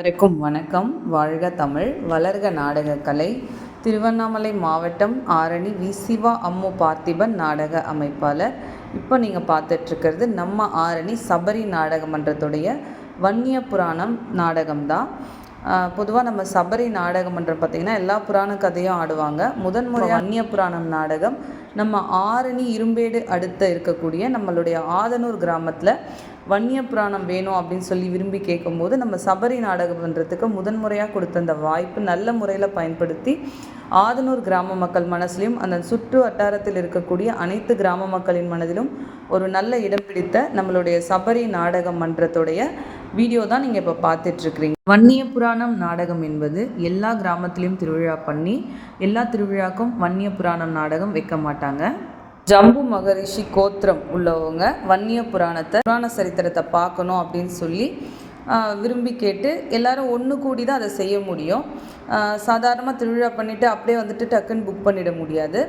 அனைவருக்கும் வணக்கம். வாழ்க தமிழ். வளர்க நாடகக்கலை. திருவண்ணாமலை மாவட்டம் ஆரணி வி. சிவா அம்மு பார்த்திபன் நாடக அமைப்பாளர். இப்போ நீங்கள் பார்த்துட்ருக்கிறது நம்ம ஆரணி சபரி நாடக மன்றத்துடைய வன்னிய புராணம் நாடகம்தான். பொதுவாக நம்ம சபரி நாடகம் மன்றம் பார்த்திங்கன்னா எல்லா புராண கதையும் ஆடுவாங்க. முதன்முறை அந்நிய புராணம் நாடகம். நம்ம ஆரணி இரும்பேடு அடுத்த இருக்கக்கூடிய நம்மளுடைய ஆதனூர் கிராமத்தில் வன்னிய புராணம் வேணும் அப்படின்னு சொல்லி விரும்பி கேட்கும்போது நம்ம சபரி நாடகம் பண்ணுறதுக்கு முதன்முறையாக கொடுத்த அந்த வாய்ப்பு நல்ல முறையில் பயன்படுத்தி ஆதனூர் கிராம மக்கள் மனசுலையும் அந்த சுற்று வட்டாரத்தில் இருக்கக்கூடிய அனைத்து கிராம மக்களின் மனதிலும் ஒரு நல்ல இடம் பிடித்த நம்மளுடைய சபரி நாடக மன்றத்துடைய வீடியோ தான் நீங்கள் இப்போ பார்த்துட்ருக்குறீங்க. வன்னிய புராணம் நாடகம் என்பது எல்லா கிராமத்துலேயும் திருவிழா பண்ணி எல்லா திருவிழாக்கும் வன்னிய புராணம் நாடகம் வைக்க மாட்டாங்க. ஜம்பு மகரிஷி கோத்திரம் உள்ளவங்க வன்னிய புராணத்தை புராண சரித்திரத்தை பார்க்கணும் அப்படின்னு சொல்லி விரும்பி கேட்டு எல்லாரும் ஒன்று கூடி தான் அதை செய்ய முடியும். சாதாரணமாக திருவிழா பண்ணிவிட்டு அப்படியே வந்துட்டு டக்குன்னு புக் பண்ணிட முடியாது.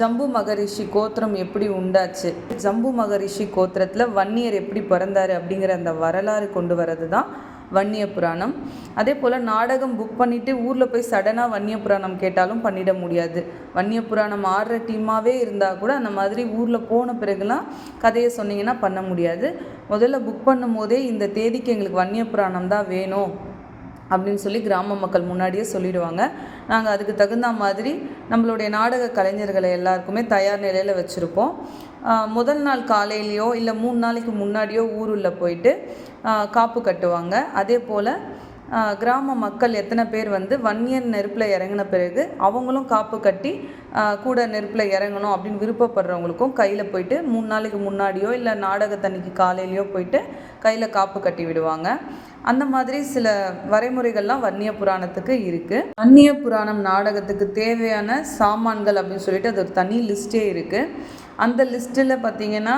ஜம்பு மகரிஷி கோத்திரம் எப்படி உண்டாச்சு? ஜம்பு மகரிஷி கோத்திரத்தில் வன்னியர் எப்படி பிறந்தார் அப்படிங்கிற அந்த வரலாறு கொண்டு வர்றது தான் வன்னிய புராணம் அதே போல் நாடகம் புக் பண்ணிவிட்டு ஊரில் போய் சடனாக வன்னிய புராணம் கேட்டாலும் பண்ணிட முடியாது. வன்னிய புராணம் ஆடுற டீமாகவே இருந்தால் கூட அந்த மாதிரி ஊரில் போன பிறகுலாம் கதையை சொன்னீங்கன்னா பண்ண முடியாது. முதல்ல புக் பண்ணும் போதே இந்த தேதிக்கு எங்களுக்கு வன்னிய புராணம் தான் வேணும் அப்படின்னு சொல்லி கிராம மக்கள் முன்னாடியே சொல்லிடுவாங்க. நாங்கள் அதுக்கு தகுந்த மாதிரி நம்மளுடைய நாடக கலைஞர்களை எல்லாருக்குமே தயார் நிலையில் வச்சுருப்போம். முதல் நாள் காலையிலையோ இல்லை மூணு நாளைக்கு முன்னாடியோ ஊருள்ள போயிட்டு காப்பு கட்டுவாங்க. அதே போல் கிராம மக்கள் எத்தனை பேர் வந்து வன்னியன் நெருப்பில் இறங்கின பிறகு அவங்களும் காப்பு கட்டி கூட நெருப்பில் இறங்கணும் அப்படின்னு விருப்பப்படுறவங்களுக்கும் கையில் போயிட்டு மூணு நாளைக்கு முன்னாடியோ இல்லை நாடகத்தன்னைக்கு காலையிலையோ போயிட்டு கையில் காப்பு கட்டி விடுவாங்க. அந்த மாதிரி சில வரைமுறைகள்லாம் வன்னிய புராணத்துக்கு இருக்குது வன்னிய புராணம் நாடகத்துக்கு தேவையான சாமான்கள் அப்படின்னு சொல்லிட்டு அது ஒரு தனி லிஸ்ட்டே இருக்குது அந்த லிஸ்ட்டில் பார்த்தீங்கன்னா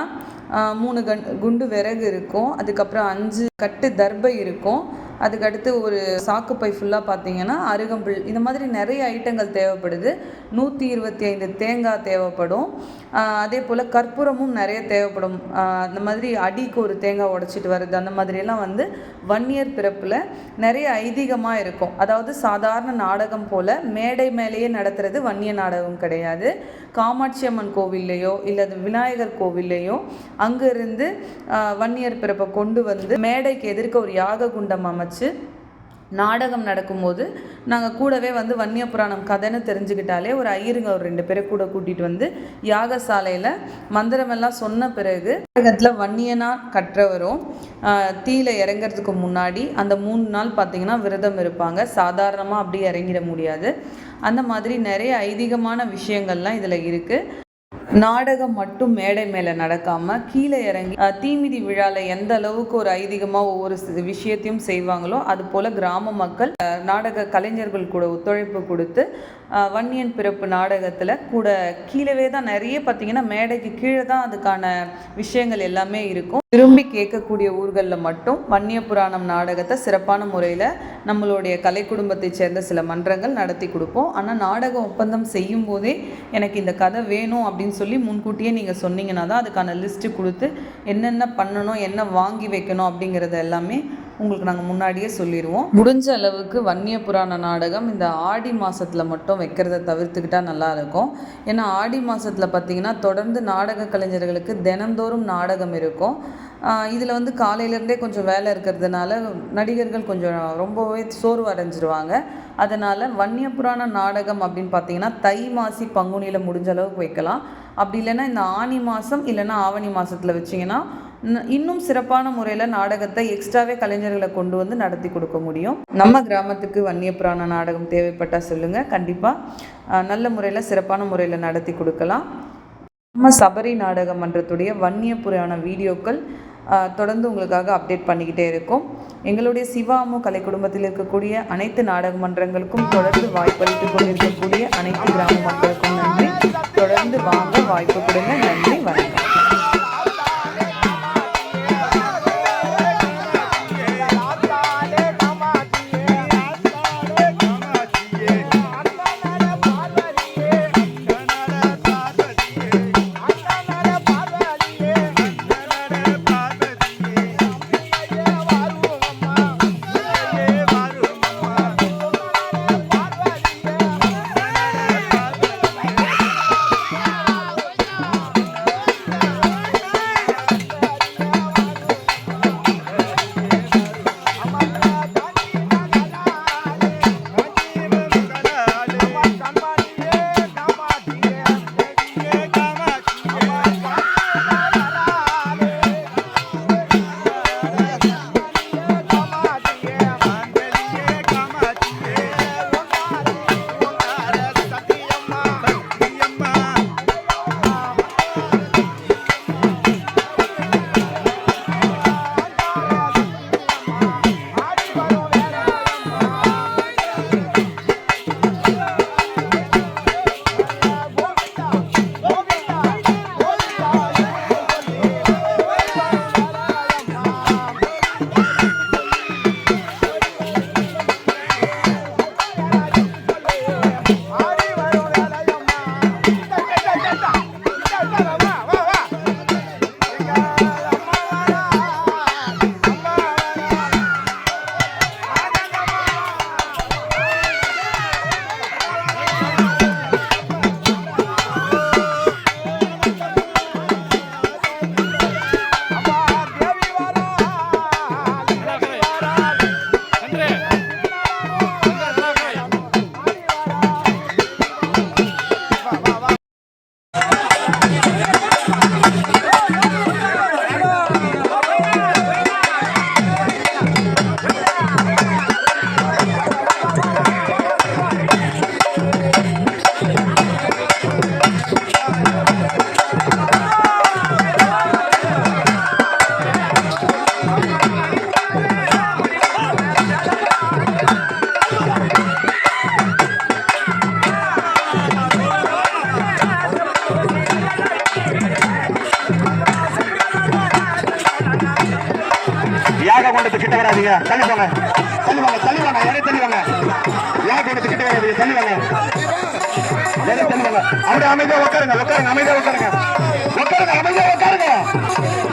மூணு கண் குண்டு விறகு இருக்கும். அதுக்கப்புறம் அஞ்சு கட்டு தர்பை இருக்கும். அதுக்கடுத்து ஒரு சாக்குப்பை ஃபுல்லாக பார்த்தீங்கன்னா அருகம்புல். இந்த மாதிரி நிறைய ஐட்டங்கள் தேவைப்படுது. நூற்றி இருபத்தி ஐந்து தேங்காய் தேவைப்படும். அதே போல் கற்பூரமும் நிறைய தேவைப்படும். அந்த மாதிரி அடிக்கு ஒரு தேங்காய் உடைச்சிட்டு வர்றது அந்த மாதிரியெல்லாம் வந்து வன்னியர் பிறப்பில் நிறைய ஐதீகமாக இருக்கும். அதாவது சாதாரண நாடகம் போல் மேடை மேலேயே நடத்துறது வன்னிய நாடகம் கிடையாது. காமாட்சி அம்மன் கோவில்லையோ இல்லை விநாயகர் கோவில்லையோ அங்கேருந்து வன்னியர் பிறப்பை கொண்டு வந்து மேடைக்கு எதிர்க்க ஒரு யாக குண்டம் அமைச்சு நாடகம் நடக்கும்போது நாங்கள் கூடவே வந்து வன்னிய புராணம் கதைன்னு தெரிஞ்சுக்கிட்டாலே ஒரு ஐயருங்க ஒரு ரெண்டு பேரை கூட கூட்டிகிட்டு வந்து யாகசாலையில் மந்திரமெல்லாம் சொன்ன பிறகு நாடகத்தில் வன்னியனாக கற்றவரும் தீயில இறங்குறதுக்கு முன்னாடி அந்த மூணு நாள் பார்த்தீங்கன்னா விரதம் இருப்பாங்க. சாதாரணமாக அப்படியே இறங்கிட முடியாது. அந்த மாதிரி நிறைய ஐதீகமான விஷயங்கள்லாம் இதில் இருக்குது நாடகம் மட்டும் மேடை மேலே நடக்காமல் கீழே இறங்கி தீமிதி விழாவில் எந்த அளவுக்கு ஒரு ஐதீகமாக ஒவ்வொரு விஷயத்தையும் செய்வாங்களோ அது போல் கிராம மக்கள் அஹ், நாடக கலைஞர்கள் கூட ஒத்துழைப்பு கொடுத்து வன்னியன் பிறப்பு நாடகத்தில் கூட கீழவே தான் நிறைய பார்த்தீங்கன்னா மேடைக்கு கீழே தான் அதுக்கான விஷயங்கள் எல்லாமே இருக்கும். விரும்பி கேட்கக்கூடிய ஊர்களில் மட்டும் வன்னிய புராணம் நாடகத்தை சிறப்பான முறையில் நம்மளுடைய கலை குடும்பத்தைச் சேர்ந்த சில மன்றங்கள் நடத்தி கொடுப்போம். ஆனால் நாடக ஒப்பந்தம் செய்யும் போதே எனக்கு இந்த கதை வேணும் அப்படின்னு சொல்லி முன்கூட்டியே நீங்கள் சொன்னீங்கன்னா தான் அதுக்கான லிஸ்ட்டு கொடுத்து என்னென்ன பண்ணணும் என்ன வாங்கி வைக்கணும் அப்படிங்கிறத எல்லாமே உங்களுக்கு நாங்கள் முன்னாடியே சொல்லிடுவோம் முடிஞ்ச அளவுக்கு வன்னிய புராண நாடகம் இந்த ஆடி மாதத்தில் மட்டும் வைக்கிறத தவிர்த்துக்கிட்டா நல்லா இருக்கும். ஏன்னா ஆடி மாதத்தில் பார்த்தீங்கன்னா தொடர்ந்து நாடக கலைஞர்களுக்கு தினந்தோறும் நாடகம் இருக்கும். இதில் வந்து காலையிலேருந்தே கொஞ்சம் வேலை இருக்கிறதுனால நடிகர்கள் கொஞ்சம் ரொம்பவே சோர்வு அடைஞ்சிருவாங்க. அதனால் வன்னிய புராண நாடகம் அப்படின்னு பார்த்தீங்கன்னா தை மாசி பங்குனியில் முடிஞ்ச அளவுக்கு வைக்கலாம். அப்படி இல்லைன்னா இந்த ஆனி மாதம் இல்லைன்னா ஆவணி மாதத்தில் வச்சிங்கன்னா இன்னும் சிறப்பான முறையில் நாடகத்தை எக்ஸ்ட்ராவே கலைஞர்களை கொண்டு வந்து நடத்தி கொடுக்க முடியும். நம்ம கிராமத்துக்கு வன்னிய புராண நாடகம் தேவைப்பட்டால் சொல்லுங்கள் கண்டிப்பாக நல்ல முறையில் சிறப்பான முறையில் நடத்தி கொடுக்கலாம். நம்ம சபரி நாடக மன்றத்துடைய வன்னிய புராண வீடியோக்கள் தொடர்ந்து உங்களுக்காக அப்டேட் பண்ணிக்கிட்டே இருக்கும். எங்களுடைய சிவாமு கலை குடும்பத்தில் இருக்கக்கூடிய அனைத்து நாடக மன்றங்களுக்கும் தொடர்ந்து வாய்ப்பளித்துக் கொண்டிருக்கக்கூடிய அனைத்து கிராம மக்களுக்கும் நன்றி. தொடர்ந்து வாங்க வாய்ப்பு கொடுங்க. நன்றி வணக்கம். கிட்ட வராதீங்க தள்ளி போங்க யாரே தள்ளி யார் கொண்டு கிட்ட வராதீங்க தள்ளி யாரே தள்ளி அப்படியே அமைதியா உட்காருங்க உட்காருங்க அமைதியா உட்காருங்க உட்காருங்க அமைதியா உட்காருங்க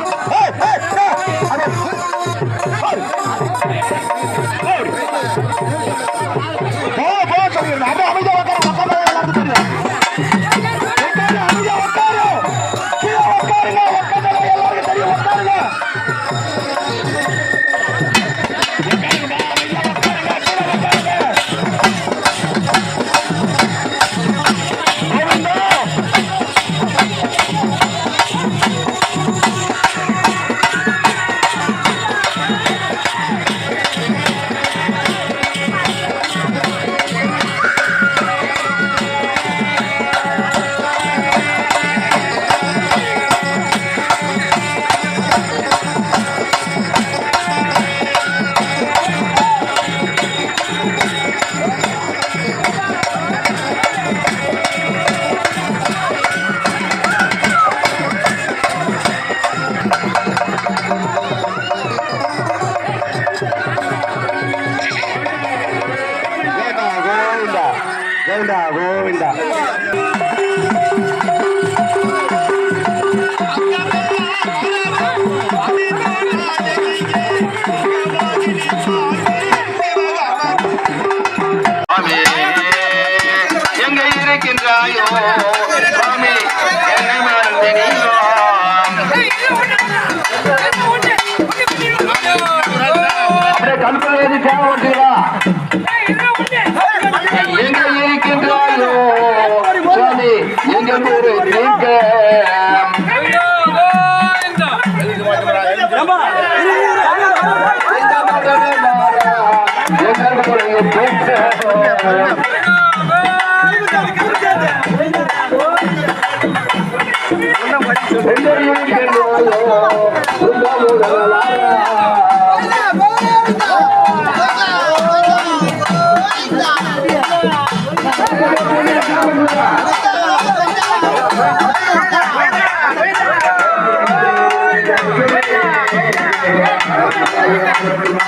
தேவை ஓட்டுங்களா எங்க இருக்கின்றாயோ? சுவாமி எங்க ஊரு